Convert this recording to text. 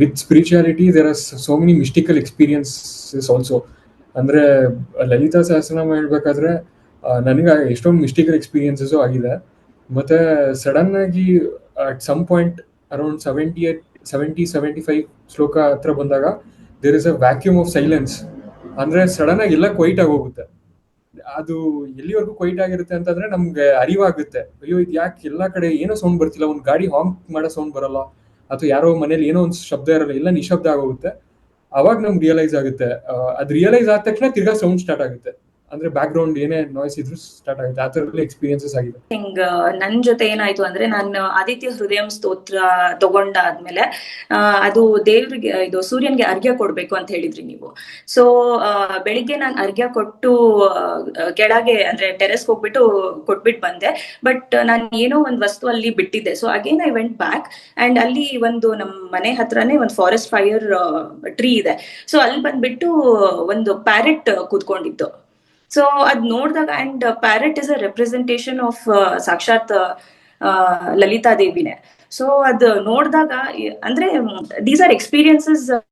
With spirituality there are so many mystical experiences also ಅಂದ್ರೆ, ಲಲಿತಾ ಸಹಸ್ರನಾಮ ಹೇಳ್ಬೇಕಾದ್ರೆ ನನಗೆ ಎಷ್ಟೊಂದು ಮಿಸ್ಟಿಕಲ್ ಎಕ್ಸ್ಪೀರಿಯನ್ಸಸ್ ಆಗಿದೆ. ಮತ್ತೆ ಸಡನ್ ಆಗಿ at some point around seventy eight seventy seventy five ಶ್ಲೋಕ ಹತ್ರ ಬಂದಾಗ there is a vacuum of silence ಅಂದ್ರೆ ಸಡನ್ ಆಗಿ ಎಲ್ಲ ಕ್ವೈಟ್ ಆಗೋಗುತ್ತೆ ಅದು ಎಲ್ಲಿವರೆಗೂ ಕ್ವೈಟ್ ಆಗಿರುತ್ತೆ ಅಂತಂದ್ರೆ, ನಮ್ಗೆ ಅರಿವಾಗುತ್ತೆ. ಅಯ್ಯೋ ಇದು ಯಾಕೆ ಎಲ್ಲ ಕಡೆ ಏನೋ ಸೌಂಡ್ ಬರ್ತಿಲ್ಲ, ಒಂದು ಗಾಡಿ ಹಾಂಕ್ ಮಾಡೋ ಸೌಂಡ್ ಬರಲ್ಲ. ಅಥವಾ ಯಾರೋ ಮನೇಲಿ ಏನೋ ಒಂದು ಶಬ್ದ ಇರಲ್ಲ ಇಲ್ಲ ನಿಶಬ್ದ ಆಗೋಗುತ್ತೆ. ಅವಾಗ ನಮ್ಗೆ ರಿಯಲೈಸ್ ಆಗುತ್ತೆ. ಅದ್ ರಿಯಲೈಸ್ ಆದ ತಕ್ಷಣ ತಿರ್ಗಾ ಸೌಂಡ್ ಸ್ಟಾರ್ಟ್ ಆಗುತ್ತೆ. ಅಂದ್ರೆ ಬ್ಯಾಕ್ ಗ್ರೌಂಡ್ ಏನೇ ನಾಯ್ಸ್ ಇದ್ರು ಸ್ಟಾರ್ಟ್ ಆಗುತ್ತೆ. ಆ ತರದಲ್ಲಿ ಎಕ್ಸ್ಪೀರಿಯನ್ಸಸ್ ಆಗಿದೆ. ಹಿಂಗ್ ನನ್ ಜೊತೆ ಏನಾಯ್ತು ಅಂದ್ರೆ ನಾನು ಆದಿತ್ಯ ಹೃದಯಂ ಸ್ತೋತ್ರ ತಗೊಂಡಾದ್ಮೇಲೆ ಅದು ದೇವ್ರಿಗೆ, ಇದು ಸೂರ್ಯನ್ಗೆ ಅರ್ಘ್ಯ ಕೊಡ್ಬೇಕು ಅಂತ ಹೇಳಿದ್ರಿ ನೀವು. ಸೊ ಬೆಳಿಗ್ಗೆ ನಾನು ಅರ್ಘ್ಯ ಕೊಟ್ಟು ಕೆಳಗೆ ಅಂದ್ರೆ ಟೆರೆಸ್ ಹೋಗ್ಬಿಟ್ಟು ಕೊಟ್ಬಿಟ್ಟು ಬಂದೆ. ಬಟ್ ನಾನು ಏನೋ ಒಂದು ವಸ್ತು ಅಲ್ಲಿ ಬಿಟ್ಟಿದ್ದೆ. So again I went back and ಅಲ್ಲಿ ಒಂದು ನಮ್ಮ ಮನೆ ಹತ್ರನೇ ಒಂದು ಫಾರೆಸ್ಟ್ ಫೈರ್ ಟ್ರೀ ಇದೆ. ಸೊ ಅಲ್ಲಿ ಬಂದ್ಬಿಟ್ಟು ಒಂದು ಪ್ಯಾರೆಟ್ ಕೂತ್ಕೊಂಡಿತ್ತು ಸೊ ಅದ್ ನೋಡಿದಾಗ and parrot is a representation of ಸಾಕ್ಷಾತ್ ಆ, ಲಲಿತಾ ದೇವಿನೇ. ಸೊ ಅದ್ ನೋಡಿದಾಗ ಅಂದ್ರೆ ದೀಸ್ ಆರ್ ಎಕ್ಸ್ಪೀರಿಯನ್ಸಸ್